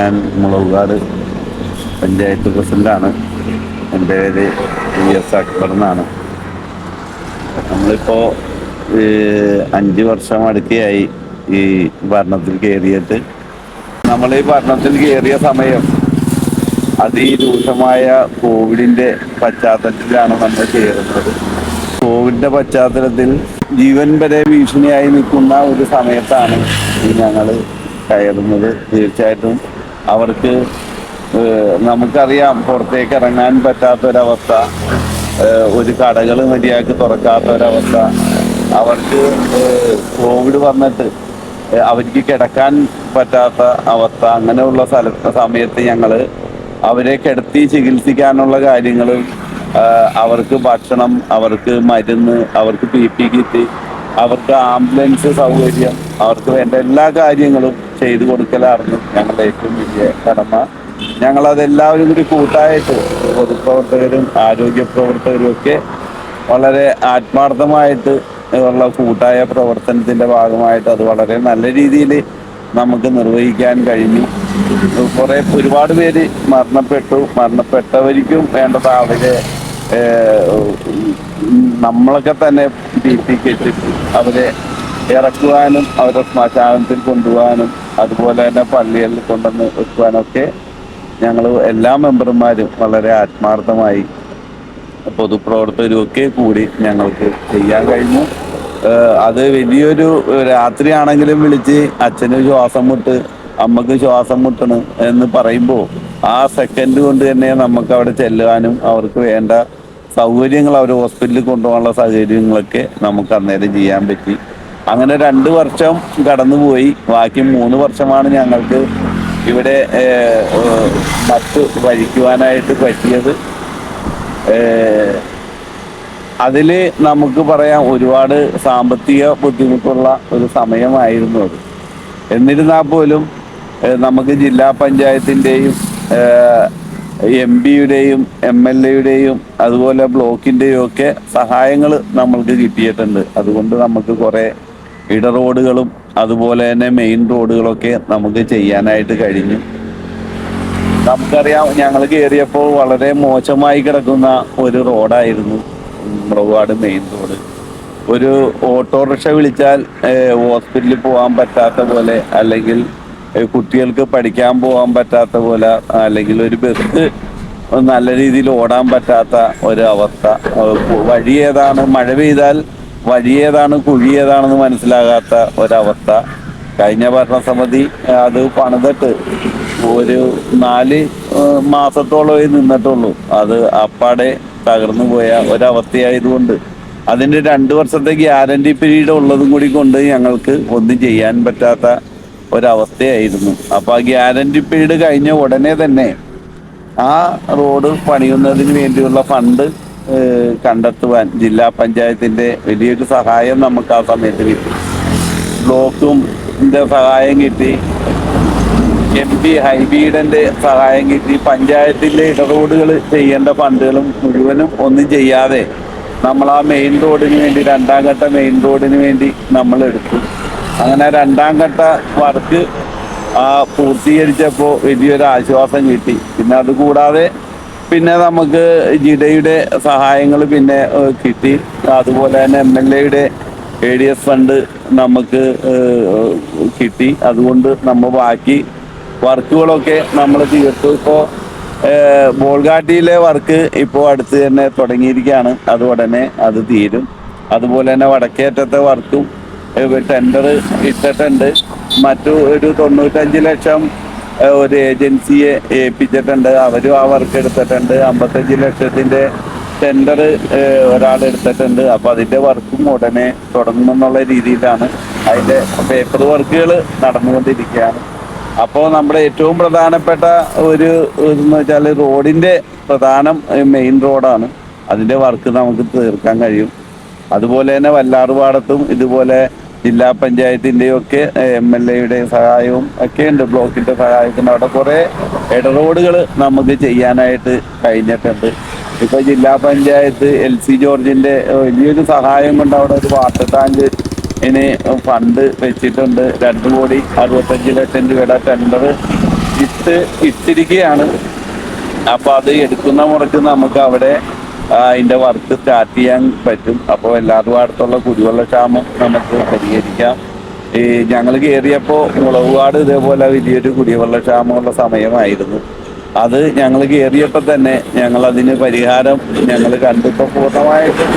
ഞാൻ മുളകുകാട് പഞ്ചായത്ത് പ്രസിഡന്റാണ്. എന്റെ പേര് വി എസ് അക്ബർ എന്നാണ്. നമ്മളിപ്പോൾ അഞ്ച് വർഷം അടുക്കിയായി ഈ ഭരണത്തിൽ കയറിയിട്ട്. നമ്മൾ ഈ ഭരണത്തിൽ കയറിയ സമയം അതിരൂക്ഷമായ കോവിഡിന്റെ പശ്ചാത്തലത്തിലാണ് നമ്മൾ കയറുന്നത്. കോവിഡിന്റെ പശ്ചാത്തലത്തിൽ ജീവൻ വരെ ഭീഷണിയായി നിൽക്കുന്ന ഒരു സമയത്താണ് ഞങ്ങൾ കയറുന്നത്. തീർച്ചയായിട്ടും അവർക്ക് നമുക്കറിയാം പുറത്തേക്ക് ഇറങ്ങാൻ പറ്റാത്തൊരവസ്ഥ ഒരു കടകൾ മര്യാദയ്ക്ക് തുറക്കാത്ത ഒരവസ്ഥ അവർക്ക് കോവിഡ് വന്നിട്ട് അവർക്ക് കിടക്കാൻ പറ്റാത്ത അവസ്ഥ അങ്ങനെയുള്ള സ്ഥല സമയത്ത് ഞങ്ങൾ അവരെ കിടത്തി ചികിത്സിക്കാനുള്ള കാര്യങ്ങളും അവർക്ക് ഭക്ഷണം അവർക്ക് മരുന്ന് അവർക്ക് പി പി കിറ്റ് അവർക്ക് ആംബുലൻസ് സൗകര്യം അവർക്ക് വേണ്ട എല്ലാ കാര്യങ്ങളും ചെയ്തു കൊടുക്കലായിരുന്നു ഞങ്ങളുടെ ഏറ്റവും വലിയ കടമ. ഞങ്ങളതെല്ലാവരും കൂടി കൂട്ടായിട്ട് പൊതുപ്രവർത്തകരും ആരോഗ്യ പ്രവർത്തകരും ഒക്കെ വളരെ ആത്മാർത്ഥമായിട്ട് ഉള്ള കൂട്ടായ പ്രവർത്തനത്തിന്റെ ഭാഗമായിട്ട് അത് വളരെ നല്ല രീതിയിൽ നമുക്ക് നിർവഹിക്കാൻ കഴിഞ്ഞു. കുറെ ഒരുപാട് പേര് മരണപ്പെട്ടു. മരണപ്പെട്ടവർക്കും വേണ്ടത് അവരെ നമ്മളൊക്കെ തന്നെ ബി പി കെട്ടിട്ട് അവരെ ഇറക്കുവാനും അവരെ ശ്മശാനത്തിൽ കൊണ്ടുപോകാനും അതുപോലെ തന്നെ പള്ളികളിൽ കൊണ്ടുവന്ന് വെക്കുവാനൊക്കെ ഞങ്ങൾ എല്ലാ മെമ്പർമാരും വളരെ ആത്മാർത്ഥമായി പൊതുപ്രവർത്തകരുമൊക്കെ കൂടി ഞങ്ങൾക്ക് ചെയ്യാൻ കഴിഞ്ഞു. അത് വലിയൊരു രാത്രിയാണെങ്കിലും വിളിച്ച് അച്ഛന് ശ്വാസം മുട്ട് അമ്മയ്ക്ക് ശ്വാസം മുട്ടണ് എന്ന് പറയുമ്പോൾ ആ സെക്കൻഡ് കൊണ്ട് തന്നെ നമുക്ക് അവിടെ ചെല്ലുവാനും അവർക്ക് വേണ്ട സൗകര്യങ്ങൾ അവർ ഹോസ്പിറ്റലിൽ കൊണ്ടുപോകാനുള്ള സൗകര്യങ്ങളൊക്കെ നമുക്ക് അന്നേരം ചെയ്യാൻ പറ്റി. അങ്ങനെ രണ്ട് വർഷം കടന്നുപോയി ബാക്കി മൂന്ന് വർഷമാണ് ഞങ്ങൾക്ക് ഇവിടെ മറ്റ് വഴിക്കുവാനായിട്ട് പറ്റിയത്. അതിൽ നമുക്ക് പറയാം ഒരുപാട് സാമ്പത്തിക ബുദ്ധിമുട്ടുള്ള ഒരു സമയമായിരുന്നു അത്. എന്നിരുന്നാൽ പോലും നമുക്ക് ജില്ലാ പഞ്ചായത്തിന്റെയും എം പിയുടെയും എം എൽ എയുടെയും അതുപോലെ ബ്ലോക്കിന്റെയും ഒക്കെ സഹായങ്ങൾ നമ്മൾക്ക് കിട്ടിയിട്ടുണ്ട്. അതുകൊണ്ട് നമുക്ക് കുറേ ഇട റോഡുകളും അതുപോലെ തന്നെ മെയിൻ റോഡുകളൊക്കെ നമുക്ക് ചെയ്യാനായിട്ട് കഴിഞ്ഞു. നമുക്കറിയാം ഞങ്ങൾ കയറിയപ്പോൾ വളരെ മോശമായി കിടക്കുന്ന ഒരു റോഡായിരുന്നു മുളവാട് മെയിൻ റോഡ് ഒരു ഓട്ടോറിക്ഷ വിളിച്ചാൽ ഹോസ്പിറ്റലിൽ പോകാൻ പറ്റാത്ത പോലെ അല്ലെങ്കിൽ കുട്ടികൾക്ക് പഠിക്കാൻ പോകാൻ പറ്റാത്ത പോലെ അല്ലെങ്കിൽ ഒരു ബസ് നല്ല രീതിയിൽ ഓടാൻ പറ്റാത്ത ഒരു അവസ്ഥ. വഴി ഏതാണ്? മഴ പെയ്താൽ വഴി കുഴിയതാണെന്ന് മനസ്സിലാകാത്ത ഒരവസ്ഥ. കഴിഞ്ഞ ഭരണസമിതി അത് പണിതിട്ട് ഒരു നാല് മാസത്തോളമേ നിന്നിട്ടുള്ളൂ. അത് അപ്പാടെ തകർന്നു പോയ ഒരവസ്ഥയായതുകൊണ്ട്. അതിന്റെ രണ്ട് വർഷത്തെ ഗ്യാരണ്ടി പീരീഡ് ഉള്ളതും കൂടി കൊണ്ട് ഞങ്ങൾക്ക് ഒന്നും ചെയ്യാൻ പറ്റാത്ത ഒരവസ്ഥയായിരുന്നു. അപ്പൊ ആ ഗ്യാരണ്ടി പീരീഡ് കഴിഞ്ഞ ഉടനെ തന്നെ ആ റോഡ് പണിയുന്നതിന് വേണ്ടിയുള്ള ഫണ്ട് കണ്ടെത്തുവാൻ ജില്ലാ പഞ്ചായത്തിന്റെ വലിയൊരു സഹായം നമുക്ക് ആ സമയത്ത് കിട്ടി. ബ്ലോക്കും സഹായം കിട്ടി. എം പി ഹൈബീഡന്റെ സഹായം കിട്ടി. പഞ്ചായത്തിലെ ഇടറോഡുകൾ ചെയ്യേണ്ട ഫണ്ടുകളും മുഴുവനും ഒന്നും ചെയ്യാതെ നമ്മൾ ആ മെയിൻ റോഡിന് വേണ്ടി രണ്ടാം ഘട്ട മെയിൻ റോഡിന് വേണ്ടി നമ്മൾ എടുത്തു. അങ്ങനെ രണ്ടാം ഘട്ട വർക്ക് ആ പൂർത്തീകരിച്ചപ്പോൾ വലിയൊരു ആശ്വാസം കിട്ടി. പിന്നെ അതുകൂടാതെ പിന്നെ നമുക്ക് ജിഡയുടെ സഹായങ്ങൾ പിന്നെ കിട്ടി. അതുപോലെ തന്നെ എം എൽ എയുടെ എ ഡി എസ് ഫണ്ട് നമുക്ക് കിട്ടി. അതുകൊണ്ട് നമ്മൾ ബാക്കി വർക്കുകളൊക്കെ നമ്മൾ തീർത്തു. ഇപ്പോൾ ബോൾഗാട്ടിയിലെ വർക്ക് ഇപ്പോൾ അടുത്ത് തന്നെ തുടങ്ങിയിരിക്കുകയാണ്. അത് ഉടനെ അത് തീരും. അതുപോലെ തന്നെ വടക്കേറ്റത്തെ വർക്കും ടെൻഡർ ഇട്ടിട്ടുണ്ട്. മറ്റു ഒരു തൊണ്ണൂറ്റഞ്ച് ലക്ഷം ഒരു ഏജൻസിയെ ഏൽപ്പിച്ചിട്ടുണ്ട്. അവരും ആ വർക്ക് എടുത്തിട്ടുണ്ട്. അമ്പത്തഞ്ച് ലക്ഷത്തിന്റെ ടെൻഡർ ഒരാൾ എടുത്തിട്ടുണ്ട്. അപ്പൊ അതിന്റെ വർക്കും ഉടനെ തുടങ്ങുമെന്നുള്ള രീതിയിലാണ് അതിന്റെ പേപ്പർ വർക്കുകൾ നടന്നുകൊണ്ടിരിക്കുകയാണ്. അപ്പോൾ നമ്മുടെ ഏറ്റവും പ്രധാനപ്പെട്ട ഒരു എന്ന് വെച്ചാൽ റോഡിന്റെ പ്രധാനം മെയിൻ റോഡാണ് അതിന്റെ വർക്ക് നമുക്ക് തീർക്കാൻ കഴിയും. അതുപോലെ തന്നെ വല്ലാറുപാടത്തും ഇതുപോലെ ജില്ലാ പഞ്ചായത്തിന്റെയും ഒക്കെ എം എൽ എയുടെ സഹായവും ഒക്കെ ഉണ്ട്. ബ്ലോക്കിന്റെ സഹായത്തിന് അവിടെ കുറെ ഇടറോഡുകൾ നമുക്ക് ചെയ്യാനായിട്ട് കഴിഞ്ഞിട്ടുണ്ട്. ഇപ്പൊ ജില്ലാ പഞ്ചായത്ത് എൽ സി ജോർജിന്റെ ഏഹ്, വലിയൊരു സഹായം കൊണ്ട് അവിടെ ഒരു വാട്ടർ ടാങ്ക് ഇനി ഫണ്ട് വെച്ചിട്ടുണ്ട്. രണ്ട് കോടി അറുപത്തഞ്ച് ലക്ഷം രൂപയുടെ ടെൻഡർ ഇട്ട് ഇട്ടിരിക്കുകയാണ്. അപ്പൊ അത് എടുക്കുന്ന മുറയ്ക്ക് നമുക്ക് അവിടെ അതിന്റെ വർക്ക് സ്റ്റാർട്ട് ചെയ്യാൻ പറ്റും. അപ്പോൾ എല്ലാവരും അടുത്തുള്ള കുടിവെള്ള ക്ഷാമം നമുക്ക് പരിഹരിക്കാം. ഈ ഞങ്ങൾ കയറിയപ്പോൾ മുളകുപാട് ഇതേപോലെ വലിയൊരു കുടിവെള്ള ക്ഷാമമുള്ള സമയമായിരുന്നു. അത് ഞങ്ങൾ കയറിയപ്പോൾ തന്നെ ഞങ്ങൾ അതിന് പരിഹാരം ഞങ്ങൾ കണ്ടിപ്പോൾ പൂർണമായിട്ടും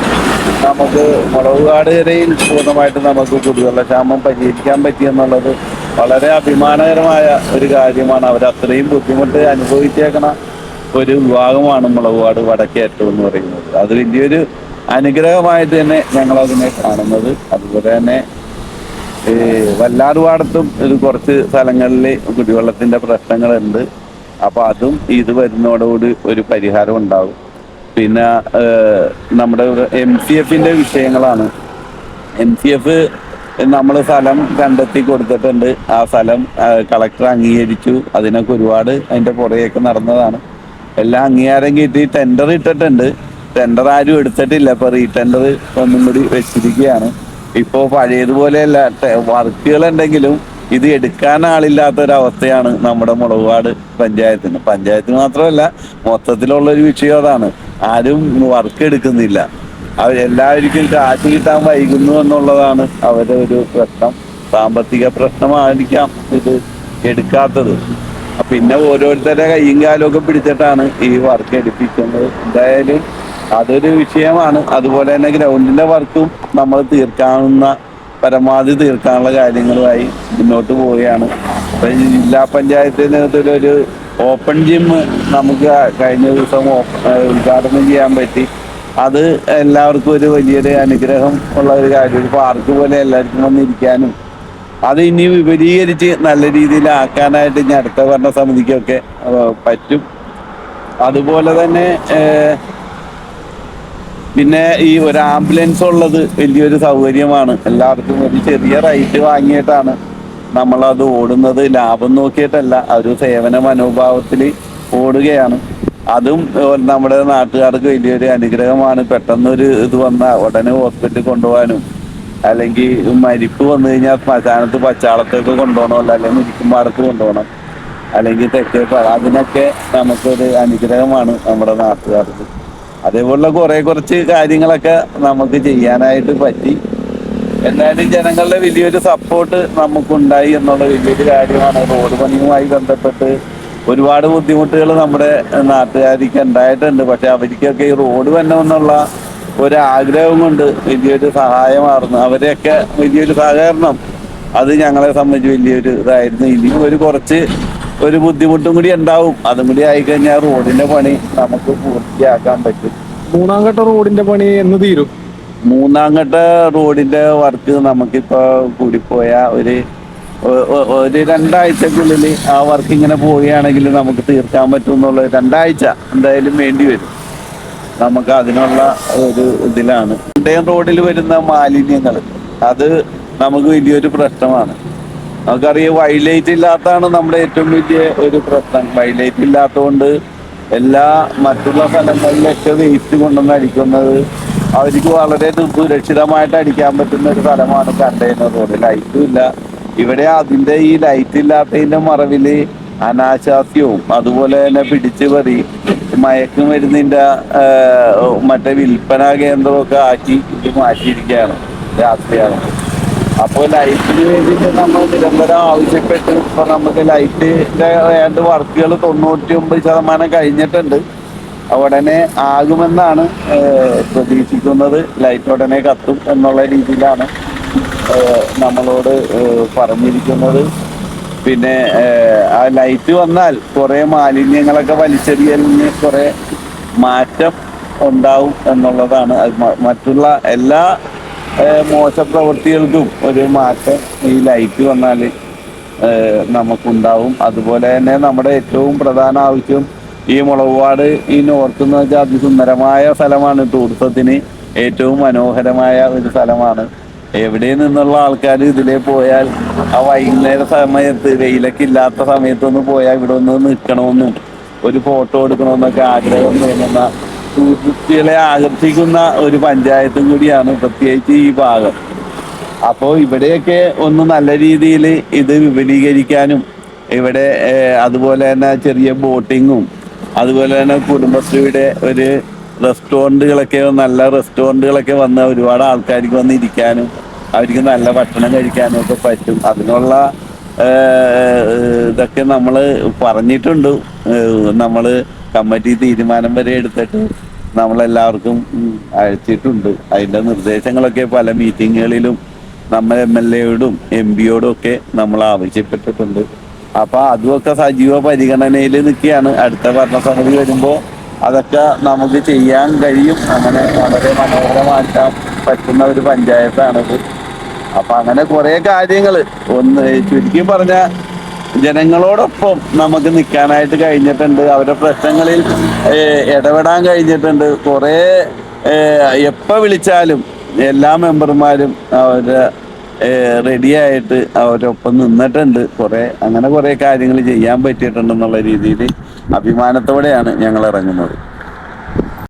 നമുക്ക് മുളകുകാട് വരെയിൽ പൂർണമായിട്ട് നമുക്ക് കുടിവെള്ള ക്ഷാമം പരിഹരിക്കാൻ പറ്റിയെന്നുള്ളത് വളരെ അഭിമാനകരമായ ഒരു കാര്യമാണ്. അവർ അത്രയും ബുദ്ധിമുട്ട് അനുഭവിച്ചേക്കണ ഒരു വിഭാഗമാണ് മുളകുപാട് വടക്കേറ്റം എന്ന് പറയുന്നത്. അത് വലിയൊരു അനുഗ്രഹമായിട്ട് തന്നെ ഞങ്ങൾ അതിനെ കാണുന്നത്. അതുപോലെ തന്നെ ഈ വല്ലാറുപാടത്തും ഇത് കുറച്ച് സ്ഥലങ്ങളിൽ കുടിവെള്ളത്തിന്റെ പ്രശ്നങ്ങളുണ്ട്. അപ്പൊ അതും ഇത് വരുന്നതോടുകൂടി ഒരു പരിഹാരം ഉണ്ടാവും പിന്നെ നമ്മുടെ എം സി എഫിന്റെ വിഷയങ്ങളാണ്. എം സി എഫ് നമ്മൾ സ്ഥലം കണ്ടെത്തി കൊടുത്തിട്ടുണ്ട്. ആ സ്ഥലം കളക്ടർ അംഗീകരിച്ചു. അതിനൊക്കെ ഒരുപാട് അതിന്റെ പുറകെയൊക്കെ നടന്നതാണ്. എല്ലാം അംഗീകാരം കിട്ടി. ടെൻഡർ ഇട്ടിട്ടുണ്ട്. ടെൻഡർ ആരും എടുത്തിട്ടില്ല. ഇപ്പൊ റീടെൻഡർ ഒന്നും കൂടി വെച്ചിരിക്കുകയാണ്. ഇപ്പോ പഴയതുപോലെയല്ല. വർക്കുകൾ ഉണ്ടെങ്കിലും ഇത് എടുക്കാൻ ആളില്ലാത്ത ഒരു അവസ്ഥയാണ് നമ്മുടെ മുളകുപാട് പഞ്ചായത്തിന്. പഞ്ചായത്തിന് മാത്രമല്ല മൊത്തത്തിലുള്ള ഒരു വിഷയം അതാണ്. ആരും വർക്ക് എടുക്കുന്നില്ല. അവരെല്ലാവർക്കും കാറ്റ് കിട്ടാൻ വൈകുന്നു എന്നുള്ളതാണ് അവരുടെ ഒരു പ്രശ്നം. സാമ്പത്തിക പ്രശ്നമായിരിക്കാം ഇത് എടുക്കാത്തത്. പിന്നെ ഓരോരുത്തരുടെ കയ്യും കാലും ഒക്കെ പിടിച്ചിട്ടാണ് ഈ വർക്ക് എടുപ്പിക്കുന്നത്. എന്തായാലും അതൊരു വിഷയമാണ്. അതുപോലെ തന്നെ ഗ്രൗണ്ടിന്റെ വർക്കും നമ്മൾ തീർക്കാവുന്ന പരമാവധി തീർക്കാനുള്ള കാര്യങ്ങളുമായി മുന്നോട്ട് പോവുകയാണ്. ഇപ്പൊ ജില്ലാ പഞ്ചായത്തിന്റെ ഒരു ഓപ്പൺ ജിം നമുക്ക് കഴിഞ്ഞ ദിവസം ഉദ്ഘാടനം ചെയ്യാൻ പറ്റി. അത് എല്ലാവർക്കും ഒരു വലിയൊരു അനുഗ്രഹം ഉള്ള ഒരു കാര്യം. ഒരു പാർക്ക് പോലെ എല്ലാവർക്കും വന്നിരിക്കാനും അത് ഇനി വിപുലീകരിച്ച് നല്ല രീതിയിൽ ആക്കാനായിട്ട് ഇനി അടുത്ത ഭരണ സമിതിക്കൊക്കെ ഏഹ്, പറ്റും. അതുപോലെ തന്നെ പിന്നെ ഈ ഒരു ആംബുലൻസ് ഉള്ളത് വലിയൊരു സൗകര്യമാണ്. എല്ലാവർക്കും ഒരു ചെറിയ റൈറ്റ് വാങ്ങിയിട്ടാണ് നമ്മളത് ഓടുന്നത്. ലാഭം നോക്കിയിട്ടല്ല ഒരു സേവന മനോഭാവത്തിൽ ഓടുകയാണ്. അതും നമ്മുടെ നാട്ടുകാർക്ക് വലിയൊരു അനുഗ്രഹമാണ്. പെട്ടെന്നൊരു ഇത് വന്നാൽ ഉടനെ ഹോസ്പിറ്റലിൽ കൊണ്ടുപോകാനും അല്ലെങ്കിൽ മരിപ്പ് വന്നു കഴിഞ്ഞാൽ ശ്മശാനത്ത് പച്ചാളത്തേക്ക് കൊണ്ടുപോകണമല്ലോ അല്ലെങ്കിൽ മുരിക്കുംപാടത്ത് കൊണ്ടുപോകണം. അല്ലെങ്കിൽ തെക്കേ അതിനൊക്കെ നമുക്കൊരു അനുഗ്രഹമാണ് നമ്മുടെ നാട്ടുകാർക്ക്. അതേപോലുള്ള കുറെ കുറച്ച് കാര്യങ്ങളൊക്കെ നമുക്ക് ചെയ്യാനായിട്ട് പറ്റി. എന്നാലും ജനങ്ങളുടെ വലിയൊരു സപ്പോർട്ട് നമുക്കുണ്ടായി എന്നുള്ള വലിയൊരു കാര്യമാണ്. റോഡ് പണിയുമായി ബന്ധപ്പെട്ട് ഒരുപാട് ബുദ്ധിമുട്ടുകൾ നമ്മുടെ നാട്ടുകാർക്ക് ഉണ്ടായിട്ടുണ്ട്. പക്ഷെ അവർക്കൊക്കെ ഈ റോഡ് വരണമെന്നുള്ള ഒരു ആഗ്രഹം കൊണ്ട് വലിയൊരു സഹായമായിരുന്നു അവരെയൊക്കെ വലിയൊരു സഹകരണം. അത് ഞങ്ങളെ സംബന്ധിച്ച് വലിയൊരു ഇതായിരുന്നു. ഇനി ഒരു കുറച്ച് ഒരു ബുദ്ധിമുട്ടും കൂടി ഉണ്ടാവും. അതും കൂടി ആയിക്കഴിഞ്ഞാൽ റോഡിന്റെ പണി നമുക്ക് പൂർത്തിയാക്കാൻ പറ്റും. മൂന്നാം ഘട്ട റോഡിന്റെ പണി എന്ന് തീരും? മൂന്നാം ഘട്ട റോഡിന്റെ വർക്ക് നമുക്കിപ്പോ കൂടിപ്പോയ ഒരു ഒരു രണ്ടാഴ്ചക്കുള്ളിൽ ആ വർക്ക് ഇങ്ങനെ പോവുകയാണെങ്കിൽ നമുക്ക് തീർക്കാൻ പറ്റും എന്നുള്ള രണ്ടാഴ്ച എന്തായാലും വേണ്ടി വരും. നമുക്ക് അതിനുള്ള ഒരു ഇതിലാണ്. ഇണ്ടയം റോഡിൽ വരുന്ന മാലിന്യങ്ങൾ അത് നമുക്ക് വലിയൊരു പ്രശ്നമാണ്. നമുക്കറിയാം വൈലൈറ്റ് ഇല്ലാത്തതാണ് നമ്മുടെ ഏറ്റവും വലിയ ഒരു പ്രശ്നം. വൈലൈറ്റ് ഇല്ലാത്തതുകൊണ്ട് എല്ലാ മറ്റുള്ള സ്ഥലങ്ങളിലൊക്കെ വേസ്റ്റ് കൊണ്ടുവന്ന് അടിക്കുന്നത് അവർക്ക് വളരെ സുരക്ഷിതമായിട്ട് അടിക്കാൻ പറ്റുന്ന ഒരു സ്ഥലമാണ് കണ്ടെയ്നർ റോഡ് ലൈറ്റും ഇല്ല. ഇവിടെ അതിന്റെ ഈ ലൈറ്റ് ഇല്ലാത്തതിന്റെ മറവിൽ അനാശാസ്യവും അതുപോലെ തന്നെ പിടിച്ചു പറി മയക്കുമരുന്നിന്റെ ആ, മറ്റേ വിൽപ്പന കേന്ദ്രമൊക്കെ ആക്കി ഇത് മാറ്റിയിരിക്കുകയാണ് രാത്രിയാണ്. അപ്പോൾ ലൈറ്റിന് വേണ്ടിയിട്ട് നമ്മൾ നിരന്തരം ആവശ്യപ്പെട്ട് ഇപ്പൊ നമുക്ക് ലൈറ്റിന്റെ വേണ്ട വർക്കുകൾ തൊണ്ണൂറ്റി ഒമ്പത് ശതമാനം കഴിഞ്ഞിട്ടുണ്ട്. ഉടനെ ആകുമെന്നാണ് പ്രതീക്ഷിക്കുന്നത്. ലൈറ്റ് ഉടനെ കത്തും എന്നുള്ള രീതിയിലാണ് നമ്മളോട് പറഞ്ഞിരിക്കുന്നത്. പിന്നെ ആ ലൈറ്റ് വന്നാൽ കുറെ മാലിന്യങ്ങളൊക്കെ വലിച്ചെറിയലിന് കുറെ മാറ്റം ഉണ്ടാവും എന്നുള്ളതാണ്. മറ്റുള്ള എല്ലാ മോശ മോശപ്രവൃത്തികൾക്കും ഒരു മാറ്റം ഈ ലൈറ്റ് വന്നാൽ നമുക്കുണ്ടാവും. അതുപോലെ തന്നെ നമ്മുടെ ഏറ്റവും പ്രധാന ആവശ്യം ഈ മുളകുപാട് ഈ നോർത്ത് എന്ന് വെച്ചാൽ അതിസുന്ദരമായ സ്ഥലമാണ്. ടൂറിസത്തിന് ഏറ്റവും മനോഹരമായ ഒരു സ്ഥലമാണ്. എവിടെ നിന്നുള്ള ആൾക്കാർ ഇതിലേ പോയാൽ ആ വൈകുന്നേര സമയത്ത് വെയിലൊക്കെ ഇല്ലാത്ത സമയത്തൊന്ന് പോയാൽ ഇവിടെ ഒന്ന് നിൽക്കണമെന്നും ഒരു ഫോട്ടോ എടുക്കണമെന്നൊക്കെ ആഗ്രഹം തോന്നുന്ന ടൂറിസ്റ്റുകളെ ആകർഷിക്കുന്ന ഒരു പഞ്ചായത്തും കൂടിയാണ് പ്രത്യേകിച്ച് ഈ ഭാഗം. അപ്പോൾ ഇവിടെയൊക്കെ ഒന്ന് നല്ല രീതിയിൽ ഇത് വിപുലീകരിക്കാനും ഇവിടെ അതുപോലെ തന്നെ ചെറിയ ബോട്ടിങ്ങും അതുപോലെ തന്നെ കുടുംബശ്രീയുടെ ഒരു റെസ്റ്റോറന്റുകളൊക്കെ നല്ല റെസ്റ്റോറന്റുകളൊക്കെ വന്ന് ഒരുപാട് ആൾക്കാർക്ക് വന്ന് ഇരിക്കാനും അവർക്ക് നല്ല ഭക്ഷണം കഴിക്കാനൊക്കെ പറ്റും. അതിനുള്ള ഇതൊക്കെ നമ്മൾ പറഞ്ഞിട്ടുണ്ട്. നമ്മൾ കമ്മിറ്റി തീരുമാനം വരെ എടുത്തിട്ട് നമ്മളെല്ലാവർക്കും അയച്ചിട്ടുണ്ട്. അതിന്റെ നിർദ്ദേശങ്ങളൊക്കെ പല മീറ്റിങ്ങുകളിലും നമ്മൾ എം എൽ എയോടും എം പിയോടും ഒക്കെ നമ്മൾ ആവശ്യപ്പെട്ടിട്ടുണ്ട്. അപ്പോൾ അതുമൊക്കെ സജീവ പരിഗണനയിൽ നിൽക്കുകയാണ്. അടുത്ത ഭരണസമിതി വരുമ്പോൾ അതൊക്കെ നമുക്ക് ചെയ്യാൻ കഴിയും. അങ്ങനെ വളരെ മനോഹരമാക്കാൻ പറ്റുന്ന ഒരു പഞ്ചായത്താണിത് അപ്പൊ അങ്ങനെ കുറെ കാര്യങ്ങൾ ഒന്ന് ചുരുക്കി പറഞ്ഞ ജനങ്ങളോടൊപ്പം നമുക്ക് നിൽക്കാനായിട്ട് കഴിഞ്ഞിട്ടുണ്ട്. അവരുടെ പ്രശ്നങ്ങളിൽ ഇടപെടാൻ കഴിഞ്ഞിട്ടുണ്ട്. കുറെ എപ്പോൾ വിളിച്ചാലും എല്ലാ മെമ്പർമാരും അവരെ റെഡിയായിട്ട് അവരൊപ്പം നിന്നിട്ടുണ്ട്. കുറെ അങ്ങനെ കുറെ കാര്യങ്ങൾ ചെയ്യാൻ പറ്റിയിട്ടുണ്ടെന്നുള്ള രീതിയിൽ അഭിമാനത്തോടെയാണ് ഞങ്ങൾ ഇറങ്ങുന്നത്.